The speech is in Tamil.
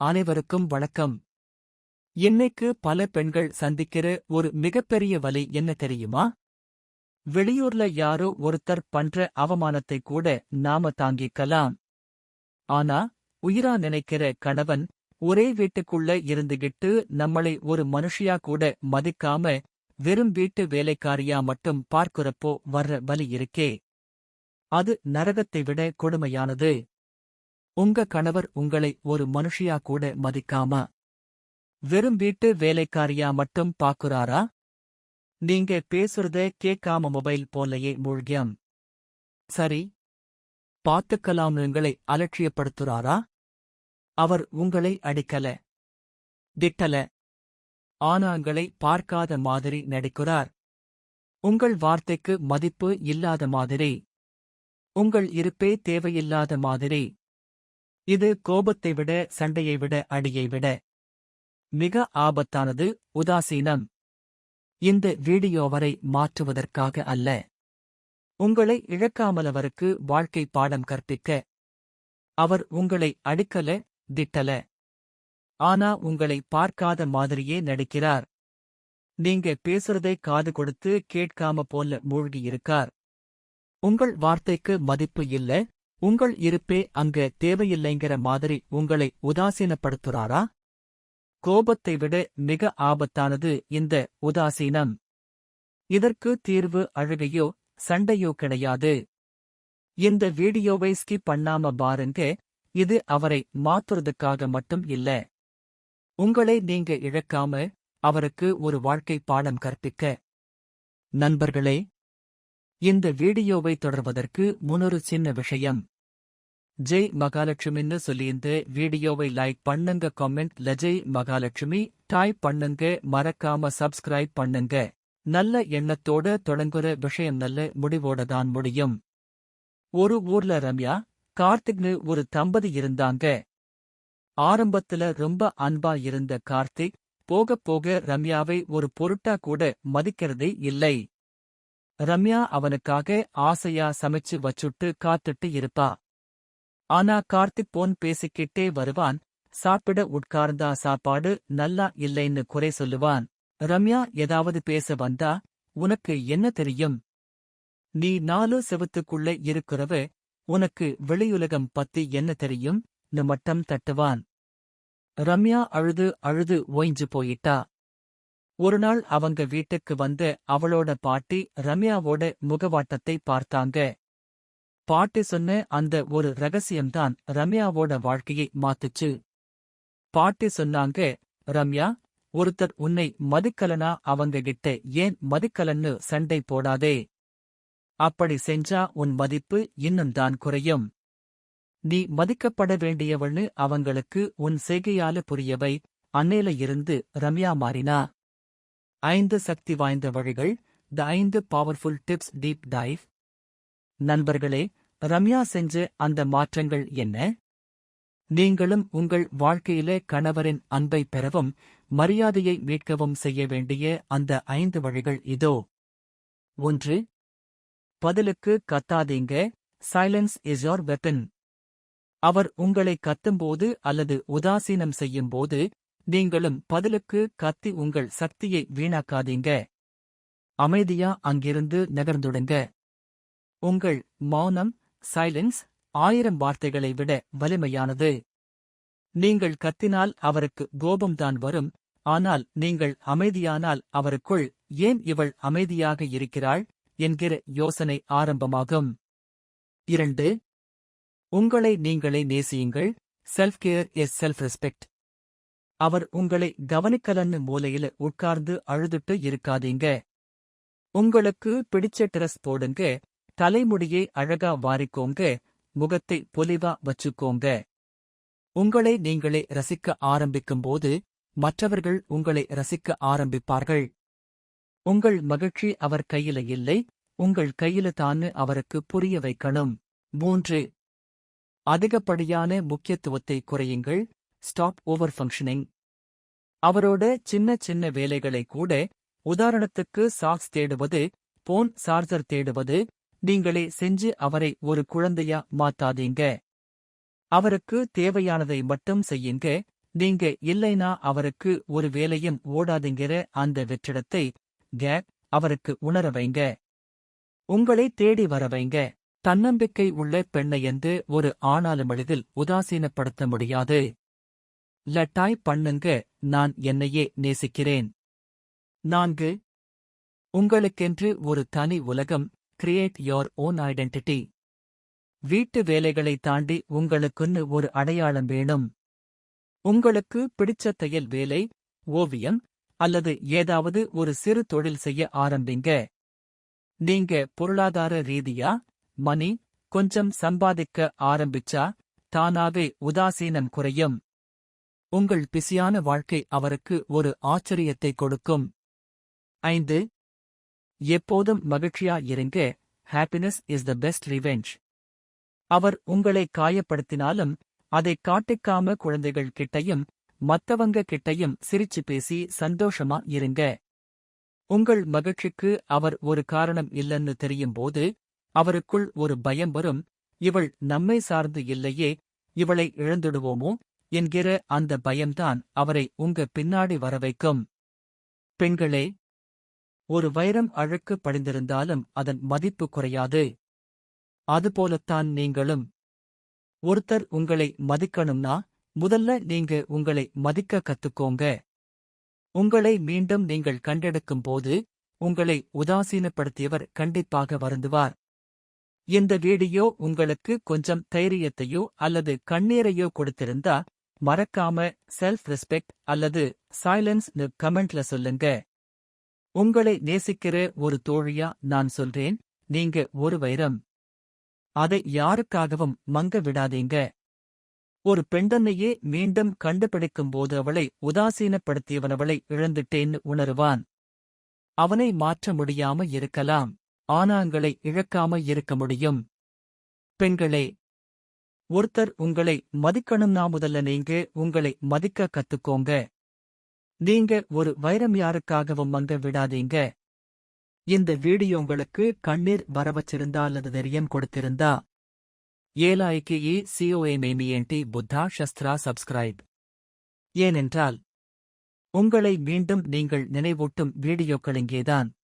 அனைவருக்கும் வணக்கம். இன்னைக்கு பல பெண்கள் சந்திக்கிற ஒரு மிகப்பெரிய வலி என்ன தெரியுமா? வெளியூர்ல யாரோ ஒருத்தர் பண்ற அவமானத்தை கூட நாம தாங்கிக்கலாம். ஆனா உயிரா நினைக்கிற கணவன் ஒரே வீட்டுக்குள்ள இருந்துகிட்டு நம்மளை ஒரு மனுஷியா கூட மதிக்காம வெறும் வீட்டு வேலைக்காரியா மட்டும் பார்க்கிறப்போ வர்ற வலி இருக்கே. அது நரகத்தை விட கொடுமையானது. உங்க கணவர் உங்களை ஒரு மனுஷியா கூட மதிக்காம வெறும் வீட்டு வேலைக்காரியா மட்டும் பாக்குறாரா? நீங்க பேசுறத கேட்காம மொபைல் போலயே மூழ்கியம். சரி. பாத்துக்கலாம் உங்களை அலட்சியப்படுத்துறாரா? அவர் உங்களை அடிக்கல. திட்டல. ஆனாங்களை பார்க்காத மாதிரி நடிக்கிறார். உங்கள் வார்த்தைக்கு மதிப்பு இல்லாத மாதிரி. உங்கள் இருப்பே தேவையில்லாத மாதிரி. இது கோபத்தை விட சண்டையை விட அடியை விட மிக ஆபத்தானது உதாசீனம். இந்த வீடியோவரை மாற்றுவதற்காக அல்ல. உங்களை இழக்காமல் அவருக்கு வாழ்க்கை பாடம் கற்பிக்க. அவர் உங்களை அடுக்கல திட்டல. ஆனா உங்களை பார்க்காத மாதிரியே நடிக்கிறார். நீங்க பேசுறதை காது கொடுத்து கேட்காம போல மூழ்கி இருக்கார் உங்கள் வார்த்தைக்கு மதிப்பு இல்ல உங்கள் இருப்பே அங்க தேவையில்லைங்கிற மாதிரி உங்களை உதாசீனப்படுத்துறாரா? கோபத்தை விட மிக ஆபத்தானது இந்த உதாசீனம். இதற்கு தீர்வு அழுகையோ சண்டையோ கிடையாது. இந்த வீடியோவை ஸ்கிப் பண்ணாம பாருங்க இது அவரை மாத்துறதுக்காக மட்டும் இல்ல. உங்களை நீங்க இழக்காம அவருக்கு ஒரு வாழ்க்கை பாடம் கற்பிக்க. நண்பர்களே இந்த வீடியோவை தொடர்வதற்கு முன்னொரு சின்ன விஷயம். ஜெய் மகாலட்சுமின்னு சொல்லியிருந்த வீடியோவை லைக் பண்ணுங்க கமெண்ட் ல ஜெய் மகாலட்சுமி டைப் பண்ணுங்க மறக்காம சப்ஸ்கிரைப் பண்ணுங்க. நல்ல எண்ணத்தோட தொடங்குற விஷயம் நல்ல முடிவோட தான் முடியும். ஒரு ஊர்ல ரம்யா கார்த்திக்னு ஒரு தம்பதி இருந்தாங்க. ஆரம்பத்துல ரொம்ப அன்பா இருந்த கார்த்திக் போக போக ரம்யாவை ஒரு பொருட்டா கூட மதிக்கிறதே இல்லை. ரம்யா அவனுக்காக ஆசையா சமைச்சு வச்சுட்டு காத்துட்டு இருப்பா. ஆனா கார்த்திக் போன் பேசிக்கிட்டே வருவான். சாப்பிட உட்கார்ந்தா சாப்பாடு நல்லா இல்லைன்னு குறை சொல்லுவான். ரம்யா ஏதாவது பேச வந்தா உனக்கு என்ன தெரியும்? நீ நாலு செவத்துக்குள்ளே இருக்கிறவ உனக்கு வெளியுலகம் பத்தி என்ன தெரியும்? மட்டம் தட்டுவான். ரம்யா அழுது அழுது ஓய்ஞ்சு போயிட்டா. ஒருநாள் அவங்க வீட்டுக்கு வந்து அவளோட பாட்டி ரம்யாவோட முகவாட்டத்தை பார்த்தாங்க. பாட்டி சொன்ன அந்த ஒரு ரகசியம்தான் ரம்யாவோட வாழ்க்கையை மாத்துச்சு. பாட்டி சொன்னாங்க ரம்யா ஒருத்தர் உன்னை மதிக்கலனா அவங்க கிட்ட ஏன் மதிக்கலன்னு சண்டை போடாதே. அப்படி செஞ்சா உன் மதிப்பு இன்னும் தான் குறையும். நீ மதிக்கப்பட வேண்டியவள்னு அவங்களுக்கு உன் செய்கையால புரியவை. அன்னையில இருந்து ரம்யா மாறினா. ஐந்து சக்தி வாய்ந்த வழிகள் த ஐந்து பவர்ஃபுல் டிப்ஸ் டீப் டைவ் நண்பர்களே ரம்யா செஞ்ச அந்த மாற்றங்கள் என்ன? நீங்களும் உங்கள் வாழ்க்கையிலே கணவரின் அன்பை பெறவும் மரியாதையை மீட்கவும் செய்ய வேண்டிய அந்த ஐந்து வழிகள் இதோ. ஒன்று பதிலுக்கு கத்தாதீங்க சைலன்ஸ் இஸ் யோர் வெப்பன் அவர் உங்களை கத்தும்போது அல்லது உதாசீனம் செய்யும்போது நீங்களும் பதிலுக்கு கத்தி உங்கள் சக்தியை வீணாக்காதீங்க. அமைதியா அங்கிருந்து நகர்ந்துடுங்க. உங்கள் மௌனம் சைலன்ஸ் ஆயிரம் வார்த்தைகளை விட வலிமையானது. நீங்கள் கத்தினால் அவருக்கு கோபம்தான் வரும் ஆனால் நீங்கள் அமைதியானால் அவருக்குள் ஏன் இவள் அமைதியாக இருக்கிறாள் என்கிற யோசனை ஆரம்பமாகும். இரண்டு உங்களை நீங்களே நேசியுங்கள். Self care is self respect அவர் உங்களை கவனிக்கலன்னு மூலையில உட்கார்ந்து அழுதுட்டு இருக்காதீங்க. உங்களுக்கு பிடிச்ச ட்ரெஸ் போடுங்க தலைமுடியை அழகா வாரிக்கோங்க முகத்தை பொலிவா வச்சுக்கோங்க. உங்களை நீங்களே ரசிக்க ஆரம்பிக்கும்போது மற்றவர்கள் உங்களை ரசிக்க ஆரம்பிப்பார்கள். உங்கள் மகிழ்ச்சி அவர் கையில இல்லை உங்கள் கையில தான்னு அவருக்கு புரிய வைக்கணும். மூன்று அதிகப்படியான முக்கியத்துவத்தை குறையுங்கள் ஸ்டாப் ஓவர் ஃபங்க்ஷனிங் அவரோட சின்ன சின்ன வேலைகளை கூட உதாரணத்துக்கு சாக்ஸ் தேடுவது போன் சார்ஜர் தேடுவது நீங்களே செஞ்சு அவரை ஒரு குழந்தையா மாத்தாதீங்க. அவருக்கு தேவையானதை மட்டும் செய்யுங்க நீங்க இல்லைனா அவருக்கு ஒரு வேலையும் ஓடாதுங்கிற அந்த வெற்றிடத்தை கே அவருக்கு உணர வைங்க. உங்களை தேடி வர வைங்க. தன்னம்பிக்கை உள்ள பெண்ணை என்று ஒரு ஆணாலும் எளிதில் உதாசீனப்படுத்த முடியாது. லட்டாய் பண்ணுங்க நான் என்னையே நேசிக்கிறேன். நான்கு உங்களுக்கென்று ஒரு தனி உலகம் கிரியேட் யோர் ஓன் ஐடென்டிட்டி வீட்டு வேலைகளை தாண்டி உங்களுக்குன்னு ஒரு அடையாளம் வேணும். உங்களுக்கு பிடிச்ச தையல் வேலை ஓவியம் அல்லது ஏதாவது ஒரு சிறு தொழில் செய்ய ஆரம்பிங்க. நீங்க பொருளாதார ரீதியா மணி கொஞ்சம் சம்பாதிக்க ஆரம்பிச்சா தானாவே உதாசீனம் குறையும். உங்கள் பிஸியான வாழ்க்கை அவருக்கு ஒரு ஆச்சரியத்தை கொடுக்கும். ஐந்து எப்போதும் மகிழ்ச்சியா இருங்க. Happiness is the best revenge அவர் உங்களை காயப்படுத்தினாலும் அதை காட்டிக்காம குழந்தைகள் கிட்டையும் மத்தவங்க கிட்டையும் சிரிச்சு பேசி சந்தோஷமா இருங்க. உங்கள் மகிழ்ச்சிக்கு அவர் ஒரு காரணம் இல்லைன்னு தெரியும்போது அவருக்குள் ஒரு பயம் வரும். இவள் நம்மை சார்ந்து இல்லையே இவளை இழந்துடுவோமோ? என்கிற அந்த பயம்தான் அவரை உங்க பின்னாடி வர வைக்கும் பெண்களே ஒரு வைரம் அழுக்கு படிந்திருந்தாலும் அதன் மதிப்பு குறையாது. அதுபோலத்தான் நீங்களும். ஒருத்தர் உங்களை மதிக்கணும்னா முதல்ல நீங்க உங்களை மதிக்க கத்துக்கோங்க. உங்களை மீண்டும் நீங்கள் கண்டெடுக்கும் போது உங்களை உதாசீனப்படுத்தியவர் கண்டிப்பாக வருந்துவார். இந்த வீடியோ உங்களுக்கு கொஞ்சம் தைரியத்தையோ அல்லது கண்ணீரையோ கொடுத்திருந்தா மறக்காம செல்ஃப் ரெஸ்பெக்ட் அல்லது சைலன்ஸ்னு கமெண்ட்ல சொல்லுங்க. உங்களை நேசிக்கிற ஒரு தோழியா நான் சொல்றேன். நீங்க ஒரு வைரம். அதை யாருக்காகவும் மங்க விடாதீங்க. ஒரு பெண்டன்னையே மீண்டும் கண்டுபிடிக்கும் போது அவளை உதாசீனப்படுத்தியவனவளை இழந்துட்டேன்னு உணருவான். அவனை மாற்ற முடியாம இருக்கலாம். ஆனாங்களை இழக்காம இருக்க முடியும். பெண்களே ஒருத்தர் உங்களை மதிக்கணும்னா முதல்ல நீங்க உங்களை மதிக்க கத்துக்கோங்க. நீங்க ஒரு வைரம் யாருக்காகவும் மங்க விடாதீங்க. இந்த வீடியோ உங்களுக்கு கண்ணீர் வரவச்சிருந்தா அல்லது தைரியம் கொடுத்திருந்தா. ஏலாய்க்கு இ சிஓஏ புத்தா ஷஸ்த்ரா சப்ஸ்கிரைப். ஏனென்றால் உங்களை மீண்டும் நீங்கள் நினைவூட்டும் வீடியோக்கள் இங்கேதான்.